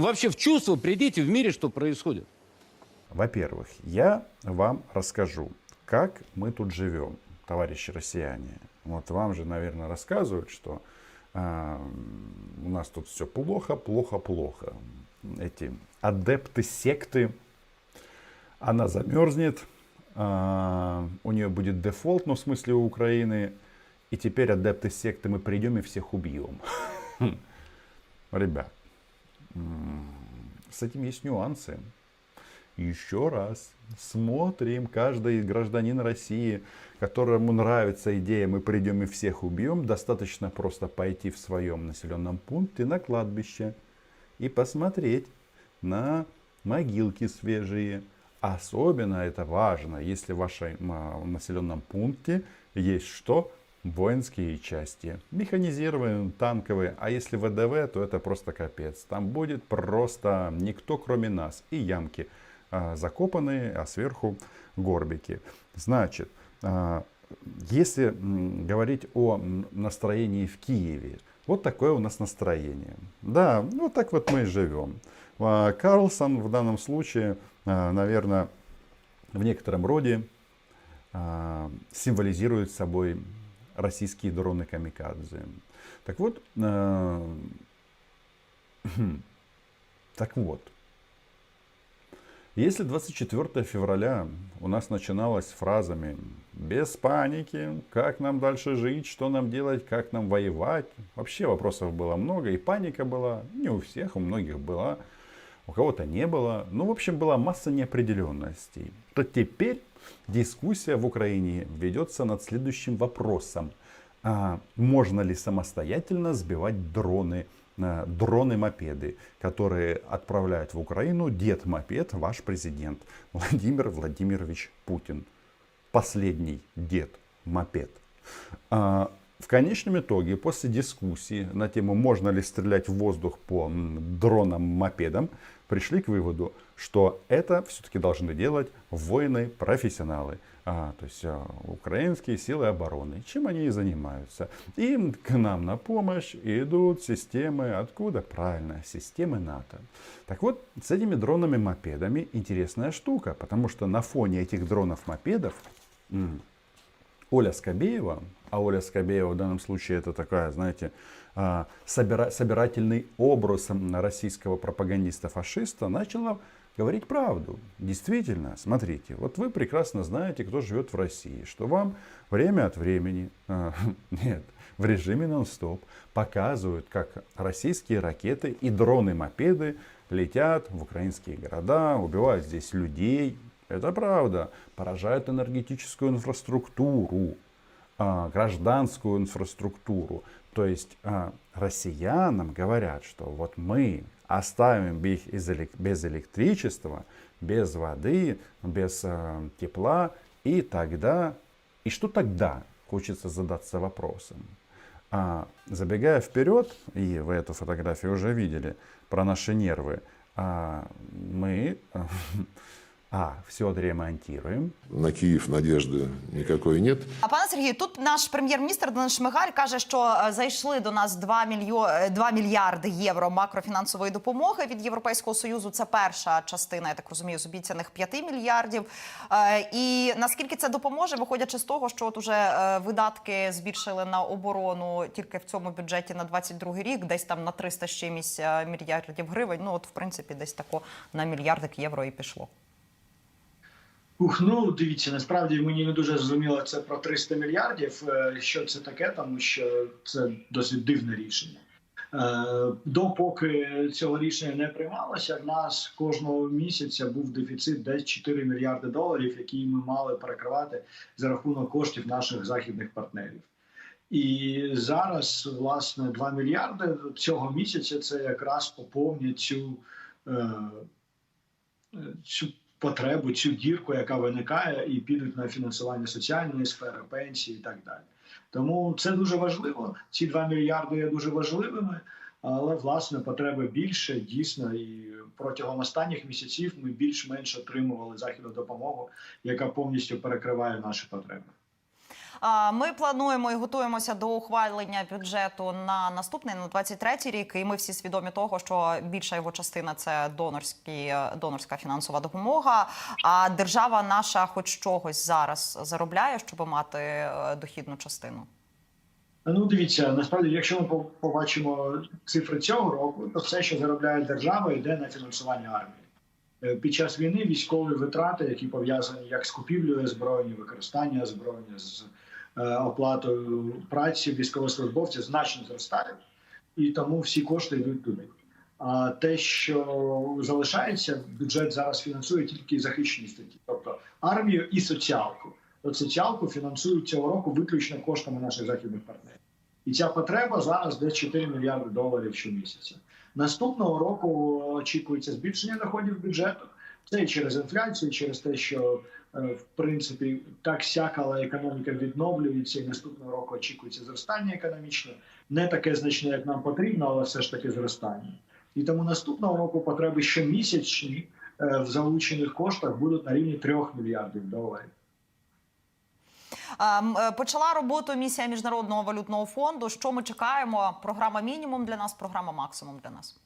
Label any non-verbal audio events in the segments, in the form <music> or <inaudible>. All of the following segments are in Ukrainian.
Вообще в чувство придите в мире, что происходит. Во-первых, я вам расскажу, как мы тут живем, товарищи россияне. Вот вам же, наверное, рассказывают, что а, у нас тут все плохо, плохо, плохо. Эти адепты секты, она замерзнет, а, у нее будет дефолт, ну в смысле у Украины, и теперь адепты секты мы придем и всех убьем. <laughs> Ребят, с этим есть нюансы. Еще раз смотрим, каждый гражданин России, которому нравится идея «мы придем и всех убьем», достаточно просто пойти в своем населенном пункте на кладбище и посмотреть на могилки свежие. Особенно это важно, если в вашем а, населенном пункте есть что? Воинские части, механизированные, танковые, а если ВДВ, то это просто капец. Там будет просто никто кроме нас и ямки а, закопанные, а сверху горбики. Значит, а, если говорить о настроении в Киеве, вот такое у нас настроение. Да, вот так вот мы и живем. А, Карлсон в данном случае, наверное, в некотором роде символизирует собой российские дроны камикадзе. Так вот, а, так вот, если 24 февраля у нас начиналось фразами «без паники», «как нам дальше жить», «что нам делать», «как нам воевать», вообще вопросов было много, и паника была, не у всех, у многих была, у кого-то не было. Ну, в общем, была масса неопределенностей. То теперь дискуссия в Украине ведется над следующим вопросом. А можно ли самостоятельно сбивать дроны, э, дроны-мопеды, которые отправляет в Украину дед мопед, ваш президент Владимир Владимирович Путин. Последний дед мопед. А, В конечном итоге, после дискуссии на тему, можно ли стрелять в воздух по дронам-мопедам, пришли к выводу, что это все-таки должны делать воины-профессионалы. А, то есть а, украинские силы обороны. Чем они и занимаются. Им к нам на помощь идут системы, откуда? Правильно, системы НАТО. Так вот, с этими дронами-мопедами интересная штука, потому что на фоне этих дронов-мопедов Оля Скобеева, а Оля Скобеева в данном случае это такая, знаете, а, собира- собирательный образ российского пропагандиста-фашиста, начала говорить правду. Действительно, смотрите, вот вы прекрасно знаете, кто живет в России, что вам время от времени, а, <laughs> нет, в режиме нон-стоп показывают, как российские ракеты и дроны-мопеды летят в украинские города, убивают здесь людей. Это правда. Поражают энергетическую инфраструктуру, гражданскую инфраструктуру. То есть а, россиянам говорят, что вот мы оставим их без электричества, без воды, без а, тепла, и тогда, и что тогда? Хочется задаться вопросом. А, забегая вперед, и вы эту фотографию уже видели, про наши нервы, а, мы <laughs> а, все отремонтируем, На Киев надежды никакой нет. А пане Сергію, тут наш прем'єр-міністр Денис Шмигаль каже, що е, зайшли до нас 2, мільйо... е, 2 мільярди євро макрофінансової допомоги від Європейського союзу. Це перша частина, я так розумію, з обіцяних 5 мільярдів. Е, І наскільки це допоможе, виходячи з того, що от уже е, видатки збільшили на оборону тільки в цьому бюджеті на 22 рік, десь там на 300 з чимось е, мільярдів гривень. Ну от в принципі, десь тако на мільярдик євро і пішло. Ну дивіться, насправді мені не дуже зрозуміло це про 300 мільярдів. е, Що це таке, тому що це досить дивне рішення. Е, Допоки цього рішення не приймалося, в нас кожного місяця був дефіцит десь 4 мільярди доларів, які ми мали перекривати за рахунок коштів наших західних партнерів. І зараз, власне, 2 мільярди цього місяця це якраз поповнює цю, е, цю потребу, цю дірку, яка виникає, і підуть на фінансування соціальної сфери, пенсії і так далі. Тому це дуже важливо. Ці 2 мільярди є дуже важливими, але власне потреби більше дійсно. І протягом останніх місяців ми більш-менш отримували західну допомогу, яка повністю перекриває наші потреби. Ми плануємо і готуємося до ухвалення бюджету на наступний на 23-й рік. І ми всі свідомі того, що більша його частина це донорські донорська фінансова допомога. А держава наша, хоч чогось зараз заробляє, щоб мати е, дохідну частину. Ну, дивіться, насправді, якщо ми побачимо цифри цього року, то все, що заробляє держава, йде на фінансування армії. Е, Під час війни військові витрати, які пов'язані як з купівлею озброєння, використання озброєння, з оплатою праці військовослужбовців, значно зростають, і тому всі кошти йдуть туди. А те, що залишається, бюджет зараз фінансує тільки захищені статті, тобто армію і соціалку. От соціалку фінансують цього року виключно коштами наших західних партнерів. І ця потреба зараз десь 4 мільярди доларів щомісяця. Наступного року очікується збільшення доходів бюджету. Це і через інфляцію, і через те, що е, в принципі так сяк, але економіка відновлюється, і наступного року очікується зростання економічне, не таке значне, як нам потрібно, але все ж таки зростання. І тому наступного року потреби щомісячні е, в залучених коштах будуть на рівні 3 мільярдів доларів. А, м, е, Почала роботу місія Міжнародного валютного фонду. Що ми чекаємо? Програма мінімум для нас, програма максимум для нас.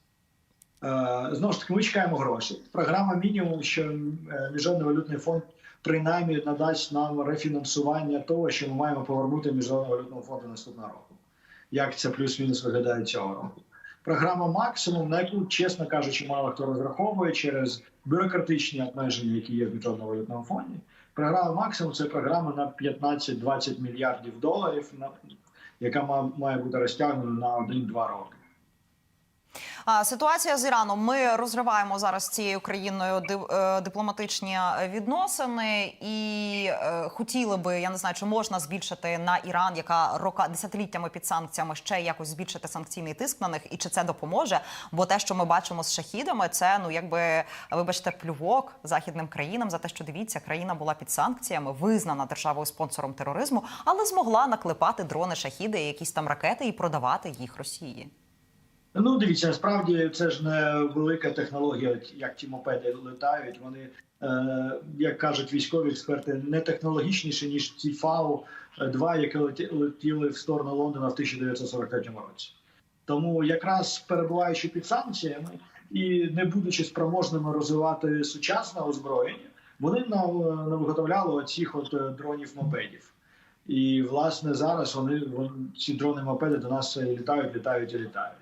Е, Знову ж таки, ми чекаємо гроші. Програма мінімум, що е, Міжнародний валютний фонд принаймні надасть нам рефінансування того, що ми маємо повернути Міжнародному валютному фонду наступного року. Як це плюс-мінус виглядає цього року? Програма максимум, на яку, чесно кажучи, мало хто розраховує через бюрократичні обмеження, які є в Міжнародному валютному фонді. Програма максимум це програма на 15-20 мільярдів доларів, яка має бути розтягнена на 1-2 роки. Ситуація з Іраном. Ми розриваємо зараз з цією країною е, дипломатичні відносини і е, хотіли би, я не знаю, чи можна збільшити на Іран, яка рока десятиліттями під санкціями ще якось збільшити санкційний тиск на них, і чи це допоможе? Бо те, що ми бачимо з шахідами, це ну якби вибачте плювок західним країнам за те, що дивіться, країна була під санкціями, визнана державою спонсором тероризму, але змогла наклепати дрони шахіди, якісь там ракети і продавати їх Росії. Ну, дивіться, насправді це ж не велика технологія, як ті мопеди летають. Вони, е, як кажуть військові експерти, не технологічніші, ніж ці фау 2 які летіли в сторону Лондона в 1943 році. Тому якраз перебуваючи під санкціями і не будучи спроможними розвивати сучасне озброєння, вони не виготовляли оцих от е, дронів мопедів. І власне зараз вони, ці дрони мопеди до нас літають, літають і літають.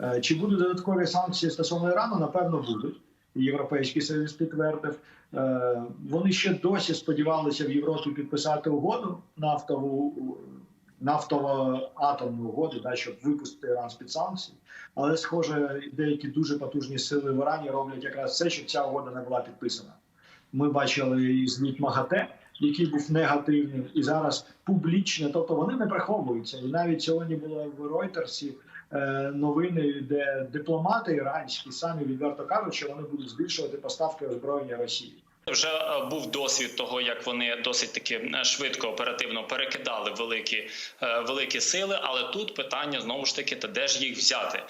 Е, Чи будуть додаткові санкції стосовно Ірану? Напевно, будуть. Європейський союз підтвердив. Е, Вони ще досі сподівалися в Європі підписати угоду нафтову нафтово-атомну угоду, да, щоб випустити Іран з під санкцій. Але, схоже, деякі дуже потужні сили в Ірані роблять якраз все, щоб ця угода не була підписана. Ми бачили і звіт МАГАТЕ, який був негативним, і зараз публічно, тобто вони не приховуються. І навіть сьогодні було в Ройтерсі новини, де дипломати іранські самі відверто кажуть, що вони будуть збільшувати поставки озброєння Росії. Вже е, був досвід того, як вони досить таки е, швидко оперативно перекидали великі е, великі сили. Але тут питання знову ж таки, та де ж їх взяти,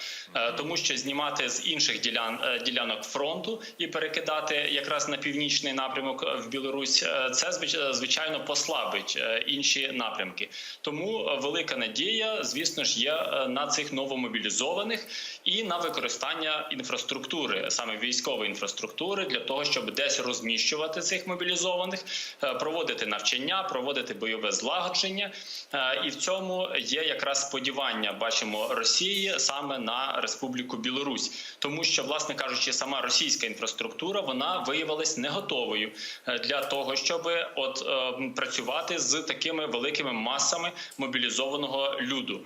тому що знімати з інших ділян ділянок фронту і перекидати якраз на північний напрямок в Білорусь, це звич- звичайно послабить інші напрямки. Тому велика надія, звісно ж, є на цих новомобілізованих і на використання інфраструктури, саме військової інфраструктури, для того, щоб десь розміщувати цих мобілізованих, е, проводити навчання, проводити бойове злагодження. Е, І в цьому є якраз сподівання, бачимо Росії саме на Республіку Білорусь, тому що, власне кажучи, сама російська інфраструктура вона виявилась не готовою е, для того, щоб от працювати з такими великими масами мобілізованого люду.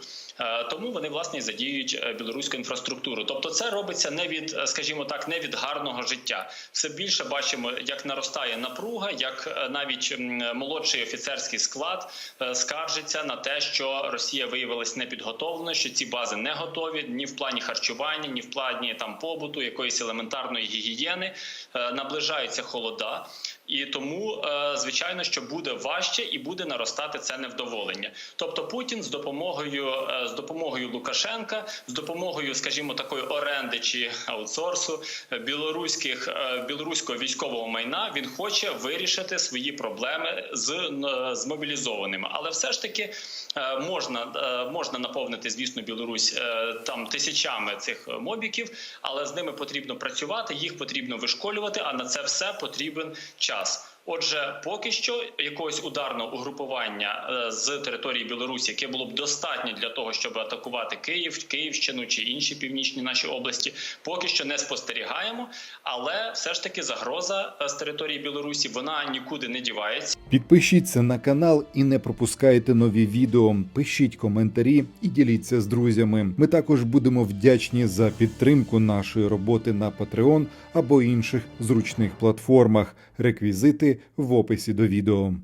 Тому вони власне задіють білоруську інфраструктуру. Тобто, це робиться не від, скажімо так, не від гарного життя. Все більше бачимо, як наростає напруга, як е, навіть молодший офіцерський склад е, скаржиться на те, що Росія виявилась непідготовленою, що ці бази не готові ні в плані харчування, ні в плані там побуту, якоїсь елементарної гігієни. Е, Наближаються холода. І тому, е, звичайно, що буде важче і буде наростати це невдоволення. Тобто, Путін з допомогою е, з допомогою Лукашенка, з допомогою, скажімо, такої оренди чи аутсорсу білоруських е, білоруського військового майна. Він хоче вирішити свої проблеми з, з мобілізованими, але все ж таки можна, можна наповнити, звісно, Білорусь там тисячами цих мобіків, але з ними потрібно працювати, їх потрібно вишколювати. А на це все потрібен час. us Отже, поки що якогось ударного угрупування е, з території Білорусі, яке було б достатньо для того, щоб атакувати Київ, Київщину чи інші північні наші області, поки що не спостерігаємо. Але все ж таки загроза е, з території Білорусі вона нікуди не дівається. Підпишіться на канал і не пропускайте нові відео. Пишіть коментарі і діліться з друзями. Ми також будемо вдячні за підтримку нашої роботи на Patreon або інших зручних платформах. Реквізити в описі до відео.